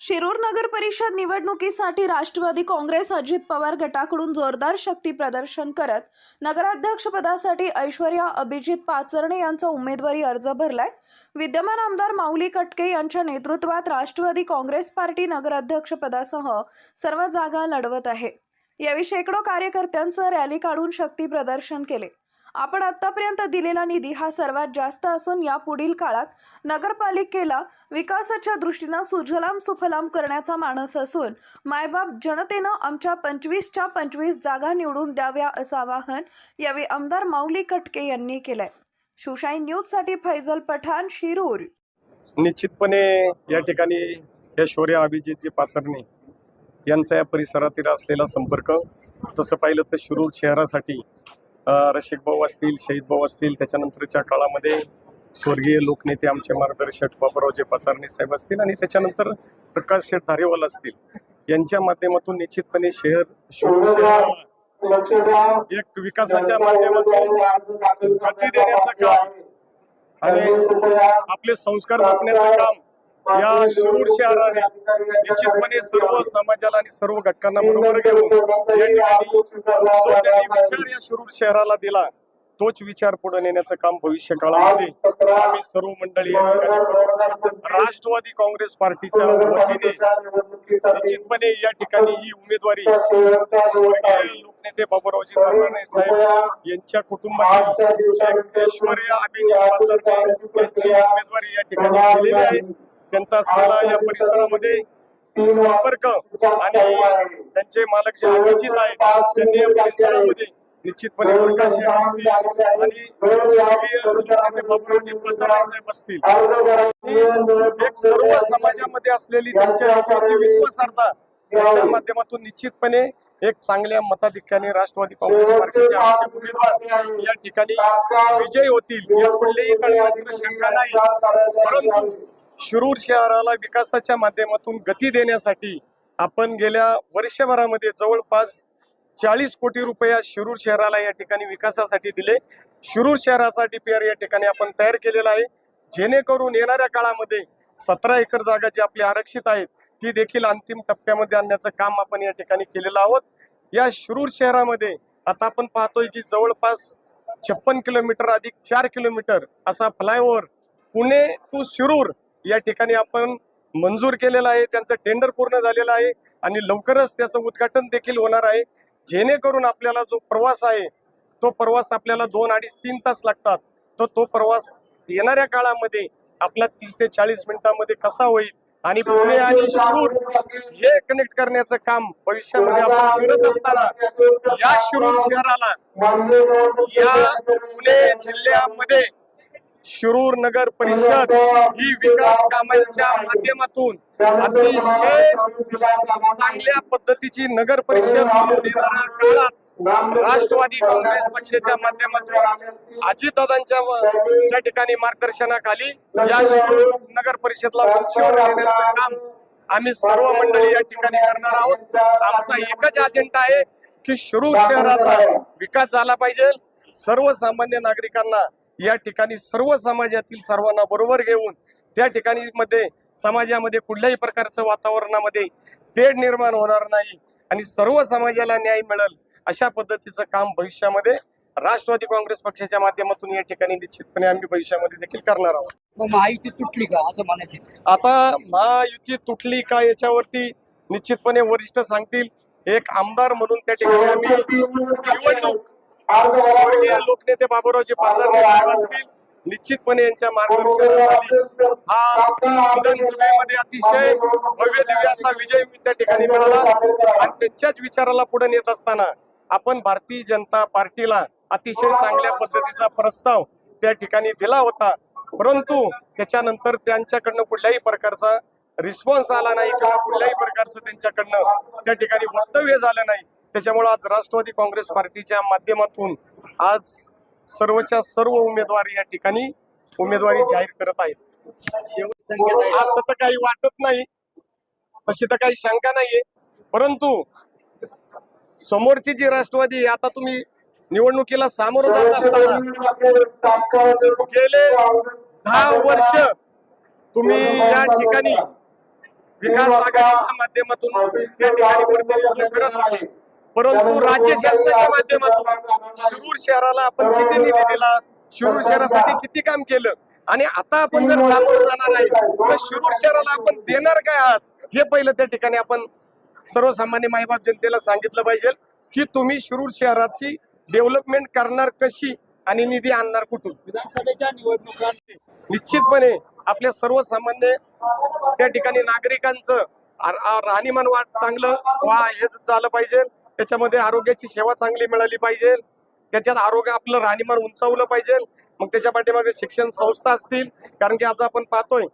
शिरूर नगर परिषद निवडणुकीसाठी राष्ट्रवादी काँग्रेस अजित पवार गटाकडून जोरदार शक्ती प्रदर्शन करत नगराध्यक्षपदासाठी ऐश्वर्या अभिजित पाचरणे यांचा उमेदवारी अर्ज भरलाय. विद्यमान आमदार माऊली कटके यांच्या नेतृत्वात राष्ट्रवादी काँग्रेस पार्टी नगराध्यक्षपदासह सर्व जागा लढवत आहे. यावेळी शेकडो कार्यकर्त्यांसह रॅली काढून शक्ती प्रदर्शन केले. आपण आतापर्यंत दिलेला निधी हा सर्वात जास्त असून या पुढील काळात नगरपालिकेला विकासाच्या दृष्टीनं सुजलाम सुफलाम करण्याचा मानस असून मायबाप जनतेनं आमच्या पंचवीसच्या पंचवीस जागा निवडून द्याव्या असं आवाहन यावेळी आमदार माऊली कटके यांनी केलंय. शिवशाही न्यूजसाठी फैजल पठाण शिरूर. निश्चितपणे या ठिकाणी ऐश्वर्या अभिजितजी पाचरणे यांचा या परिसरातील असलेला संपर्क तसं पाहिलं तर शिरूर शहरासाठी रसिक भाऊ असतील शहीद भाऊ असतील त्याच्यानंतरच्या काळामध्ये स्वर्गीय लोकनेते आमचे मार्गदर्शक बाबुरावजे पाचारणे साहेब असतील आणि त्याच्यानंतर प्रकाश शेठ धारेवाल असतील. यांच्या माध्यमातून निश्चितपणे शहर एक विकासाच्या माध्यमातून गती देण्याचं काम आणि आपले संस्कार जपण्याचं काम या शिरूर शहराने निश्चितपणे सर्व समाजाला आणि सर्व घटकांना बरोबर घेऊन या ठिकाणी जो त्यांनी विचार या शिरूर शहराला दिला तोच विचार पुढे नेण्याचं काम भविष्य काळामध्ये आम्ही सर्व मंडळी या ठिकाणी करू. राष्ट्रवादी काँग्रेस पार्टीच्या वतीने निश्चितपणे या ठिकाणी ही उमेदवारी लोकनेते बाबूरावजी पासरणे साहेब यांच्या कुटुंबातील ऐश्वर्या अभिजित पासरणे यांची उमेदवारी या ठिकाणी दिलेली आहे त्यांचा असलेला या परिसरामध्ये संपर्क आणि त्यांचे मालक जे अभिजित आहेत त्यांनी या परिसरामध्ये निश्चितपणे प्रकाश असतील आणि बाबूरावजी पासरणे साहेब असतील. एक सर्व समाजामध्ये असलेली त्यांच्याविषयीची विश्वासार्हता याच्या माध्यमातून निश्चितपणे एक चांगल्या मताधिक्याने राष्ट्रवादी काँग्रेस पार्टीचे आमचे उमेदवार या ठिकाणी विजयी होतील. यात कुठलीही शंका नाही. परंतु शिरूर शहराला विकासाच्या माध्यमातून गती देण्यासाठी आपण गेल्या वर्षभरामध्ये जवळपास चाळीस कोटी रुपये शिरूर शहराला या ठिकाणी विकासासाठी दिले. शिरूर शहराचा डीपीआर या ठिकाणी आपण तयार केलेला आहे. जेणेकरून येणाऱ्या काळामध्ये सतरा एकर जागा जी आपली आरक्षित आहेत ती देखील अंतिम टप्प्यामध्ये आणण्याचं काम आपण या ठिकाणी केलेलं आहोत. या शिरूर शहरामध्ये आता आपण पाहतोय की जवळपास छप्पन किलोमीटर अधिक चार किलोमीटर असा फ्लायओव्हर पुणे टू शिरूर या ठिकाणी आपण मंजूर केलेला आहे त्यांचं टेंडर पूर्ण झालेलं आहे आणि लवकरच त्याचं उद्घाटन देखील होणार आहे. जेणेकरून आपल्याला जो प्रवास आहे तो प्रवास आपल्याला दोन अडीच तीन तास लागतात. तर तो प्रवास येणाऱ्या काळामध्ये आपला तीस ते चाळीस मिनिटांमध्ये कसा होईल आणि पुणे आणि शिरूर हे कनेक्ट करण्याचं काम भविष्यामध्ये आपण करत असताना या शिरूर शहराला या पुणे जिल्ह्यामध्ये शिरूर नगर परिषद ही विकास कामांच्या माध्यमातून अतिशय चांगल्या पद्धतीची नगर परिषद म्हणून येणाऱ्या काळात राष्ट्रवादी काँग्रेस पक्षाच्या माध्यमातून अजितदादांच्या व- त्या ठिकाणी मार्गदर्शनाखाली या शिरूर नगर परिषदला उंचीवर नेण्याचं काम आम्ही सर्व मंडळी या ठिकाणी करणार आहोत. आमचा एकच अजेंडा आहे की शिरूर शहराचा विकास झाला पाहिजे. सर्वसामान्य नागरिकांना या ठिकाणी सर्व समाजातील सर्वांना बरोबर घेऊन त्या ठिकाणी मध्ये समाजामध्ये कुठल्याही प्रकारचं वातावरणामध्ये तेढ निर्माण होणार नाही आणि सर्व समाजाला न्याय मिळेल अशा पद्धतीचं काम भविष्यामध्ये राष्ट्रवादी काँग्रेस पक्षाच्या माध्यमातून या ठिकाणी निश्चितपणे आम्ही भविष्यामध्ये देखील करणार आहोत. महायुती तुटली का असं म्हणायचे? आता महायुती तुटली का याच्यावरती निश्चितपणे वरिष्ठ सांगतील. एक आमदार म्हणून त्या ठिकाणी आम्ही निवडणूक लोकनेते बाबूरावजी पाचारणे साहेब असतील निश्चितपणे यांच्या मार्गदर्शनाखाली हा विधानसभेमध्ये अतिशय भव्य दिव्य असा विजय त्या ठिकाणी मिळाला आणि त्यांच्याच विचाराला पुढे नेत असताना आपण भारतीय जनता पार्टीला अतिशय चांगल्या पद्धतीचा प्रस्ताव त्या ठिकाणी दिला होता. परंतु त्याच्यानंतर त्यांच्याकडनं कुठल्याही प्रकारचा रिस्पॉन्स आला नाही किंवा कुठल्याही प्रकारचं त्यांच्याकडनं त्या ठिकाणी वक्तव्य झालं नाही. त्याच्यामुळे आज राष्ट्रवादी काँग्रेस पार्टीच्या माध्यमातून आज सर्वच्या सर्व उमेदवार या ठिकाणी उमेदवारी जाहीर करत आहेत. असं तर काही वाटत नाही तशी तर काही शंका नाहीये. परंतु समोरची जी राष्ट्रवादी आता तुम्ही निवडणुकीला सामोरं जात असताना गेले दहा वर्ष तुम्ही या ठिकाणी विकास आघाडीच्या माध्यमातून त्या ठिकाणी प्रतिनिधित्व करत होते. परंतु राज्य शासनाच्या माध्यमातून शिरूर शहराला आपण किती निधी दिला? शिरूर शहरासाठी किती काम केलं? आणि आता आपण जर सामोरं जाणार आहे तर शिरूर शहराला आपण देणार काय आहात? हे पहिलं त्या ठिकाणी आपण सर्वसामान्य मायबाप जनतेला सांगितलं पाहिजे की तुम्ही शिरूर शहराची डेव्हलपमेंट करणार कशी आणि निधी आणणार कुठून? विधानसभेच्या निवडणुका निश्चितपणे आपल्या सर्वसामान्य त्या ठिकाणी नागरिकांचं राहणीमान वाट चांगलं वा हे झालं पाहिजे. त्याच्यामध्ये आरोग्याची सेवा चांगली मिळाली पाहिजे. त्याच्यात आरोग्य आपलं राहणीमान उंचावलं पाहिजे. मग त्याच्या पाठीमागे शिक्षण संस्था असतील. कारण की आज आपण पाहतोय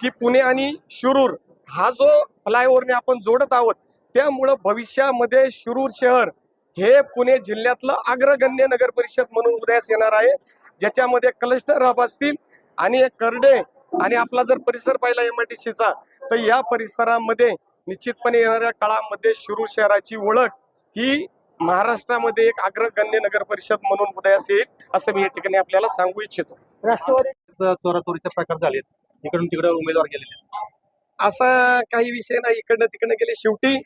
की पुणे आणि शिरूर हा जो फ्लायओव्हरने आपण जोडत आहोत त्यामुळं भविष्यामध्ये शिरूर शहर हे पुणे जिल्ह्यातलं अग्रगण्य नगर परिषद म्हणून उदयास येणार आहे. ज्याच्यामध्ये क्लस्टर हब असतील आणि एक करडे आणि आपला जर परिसर पाहिला सीचा तर या परिसरामध्ये निश्चितपणे येणाऱ्या काळामध्ये शिरूर शहराची ओळख ही महाराष्ट्रामध्ये एक अग्रगण्य नगर परिषद म्हणून उदयास येईल असं मी या ठिकाणी आपल्याला सांगू इच्छितो. राष्ट्रवादी चोराचोरीचे प्रकार झालेत. इकडून तिकडे उमेदवार गेलेले असा काही विषय नाही. इकडनं तिकडनं गेले. शेवटी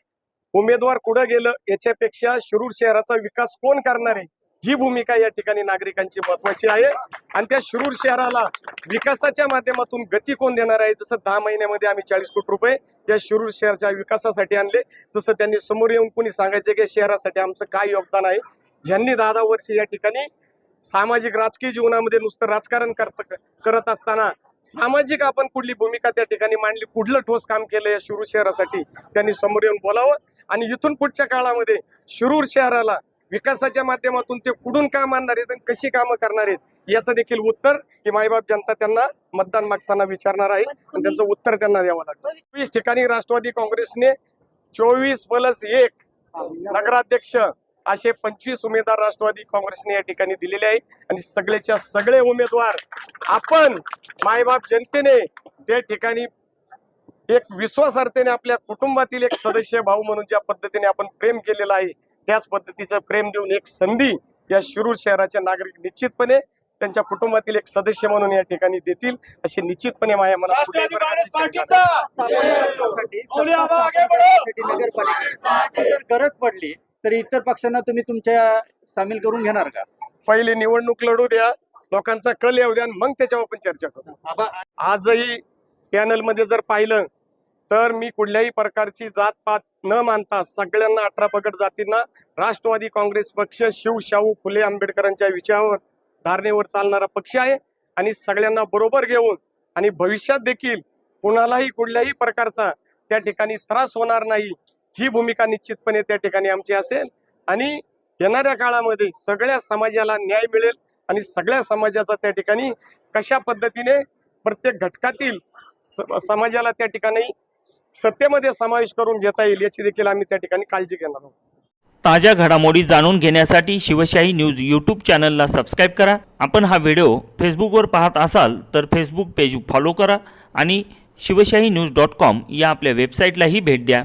उमेदवार कुठं गेलं? याच्यापेक्षा शिरूर शहराचा विकास कोण करणार आहे? ही भूमिका या ठिकाणी नागरिकांची महत्वाची आहे. आणि त्या शिरूर शहराला विकासाच्या माध्यमातून गती कोण देणार आहे? जसं दहा महिन्यामध्ये आम्ही चाळीस कोटी रुपये या शिरूर शहराच्या विकासासाठी आणले. तसं त्यांनी समोर येऊन कुणी सांगायचे की शहरासाठी आमचं काय योगदान आहे? ज्यांनी दहा दहा वर्ष या ठिकाणी सामाजिक राजकीय जीवनामध्ये नुसतं राजकारण करत करत असताना सामाजिक आपण कुठली भूमिका त्या ठिकाणी मांडली? कुठलं ठोस काम केलं या शिरूर शहरासाठी? त्यांनी समोर येऊन बोलावं. आणि इथून पुढच्या काळामध्ये शिरूर शहराला विकासाच्या माध्यमातून ते कुठून काम आणणार आहेत आणि कशी कामं करणार आहेत याचं देखील उत्तर ही मायबाप जनता त्यांना मतदान मागताना विचारणार आहे. आणि त्यांचं उत्तर त्यांना द्यावं लागतं वीस ठिकाणी राष्ट्रवादी काँग्रेसने चोवीस प्लस एक नगराध्यक्ष असे पंचवीस उमेदवार राष्ट्रवादी काँग्रेसने या ठिकाणी दिलेले आहे. आणि सगळेच्या सगळे उमेदवार आपण मायबाप जनतेने त्या ठिकाणी एक विश्वासार्थेने आपल्या कुटुंबातील एक सदस्य भाऊ म्हणून ज्या पद्धतीने आपण प्रेम केलेलं आहे त्याच पद्धतीचं प्रेम देऊन एक संधी या शिरूर शहराचे नागरिक निश्चितपणे त्यांच्या कुटुंबातील एक सदस्य म्हणून या ठिकाणी देतील अशी निश्चितपणे माझ्या मनात गरज पडली तर इतर पक्षांना तुम्ही तुमच्या सामील करून घेणार का? पहिली निवडणूक लढू द्या लोकांचा कल येऊ द्या मग त्याच्यावर आपण चर्चा करू. आजही पॅनलमध्ये जर पाहिलं तर मी कुठल्याही प्रकारची जात पात न मानता सगळ्यांना अठरा पगड जातींना राष्ट्रवादी काँग्रेस पक्ष शिवशाहू फुले आंबेडकरांच्या विचारावर धारणेवर चालणारा पक्ष आहे आणि सगळ्यांना बरोबर घेऊन आणि भविष्यात देखील कुणालाही कुठल्याही प्रकारचा त्या ठिकाणी त्रास होणार नाही ही भूमिका निश्चितपणे त्या ठिकाणी आमची असेल. आणि येणाऱ्या काळामध्ये सगळ्या समाजाला न्याय मिळेल आणि सगळ्या समाजाचा त्या ठिकाणी कशा पद्धतीने प्रत्येक घटकातील स- समाजाला त्या ठिकाणी सत्तेमध्ये समावेश करून घेता येईल याची देखील आम्ही त्या ठिकाणी काळजी घेणार आहोत. ताज्या घडामोडी जाणून घेण्यासाठी शिवशाही न्यूज यूट्यूब चॅनलला सबस्क्राईब करा. आपण हा व्हिडिओ फेसबुकवर पाहत असाल तर फेसबुक पेज फॉलो करा आणि शिवशाही न्यूज डॉट कॉम या आपल्या वेबसाईटलाही भेट द्या.